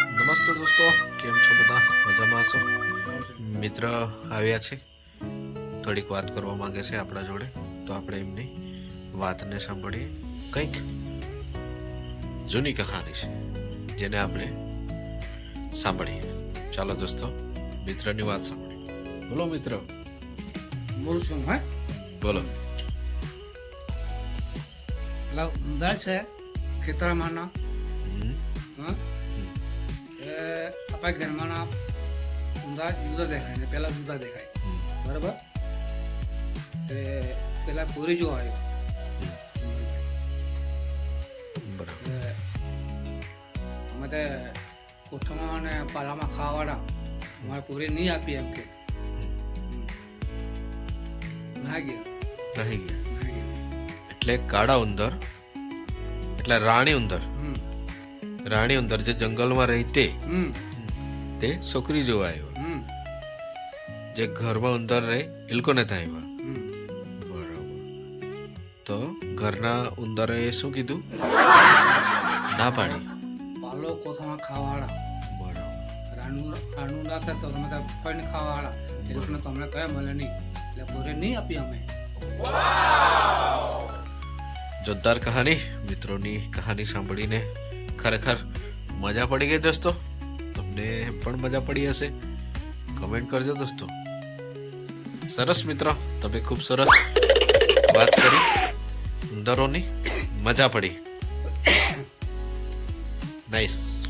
નમસ્તે દોસ્તો કેમ છો બધા? મજામાં છો મિત્ર આવ્યા છે. થોડીક વાત કરવા માંગે છે આપણા જોડે તો આપણે એમની વાતને સાંભળીએ. કંઈક જૂની કહાની છે જેને આપણે સાંભળીએ. ચાલો દોસ્તો મિત્રની વાત સાંભળીએ. બોલો મિત્ર. બોલ છું હા બોલો. એટલે ઉંદર છે ખેતરમાંના? હા આપણા ઘરમાંના ઊંધા જુદા દેખાય ને પહેલાં જુદા દેખાય. બરાબર? એટલે પહેલાં પૂરી જો આવ્યો. અમે તે કોઠામાં અને પાલામાં ખાવાવાળા. અમારે પૂરી નહીં આપી એમ કે. ના ગયા. રહી ગયા. એટલે કાળા ઉંદર એટલે રાણી ઉંદર. રાણી ઉંદર જે જંગલમાં રહેતે હમ. તે છોકરી જોવા આવ્યો. જે ઘરમાં ઉંદર રહે એ લોકોને ત્યાં આવ્યા બરાબર. તો ઘરના ઉંદરે શું કીધું? ના પાડી. પાલો કોથામાં ખાવાળા બરાબર. રાણુ રાણુ ના થાય તો ત્યાં એ લોકોને તમને કયા મળે નહીં. એટલે નહીં આપી અમે. જોરદાર કહાની મિત્રોની કહાની સાંભળીને ખરેખર મજા પડી ગઈ દોસ્તો. તમને પણ મજા પડી હશે. કમેન્ટ કરજો દોસ્તો. સરસ મિત્રો, તમે ખૂબ સરસ વાત કરી. ઉંદરોની મજા પડી. નાઈસ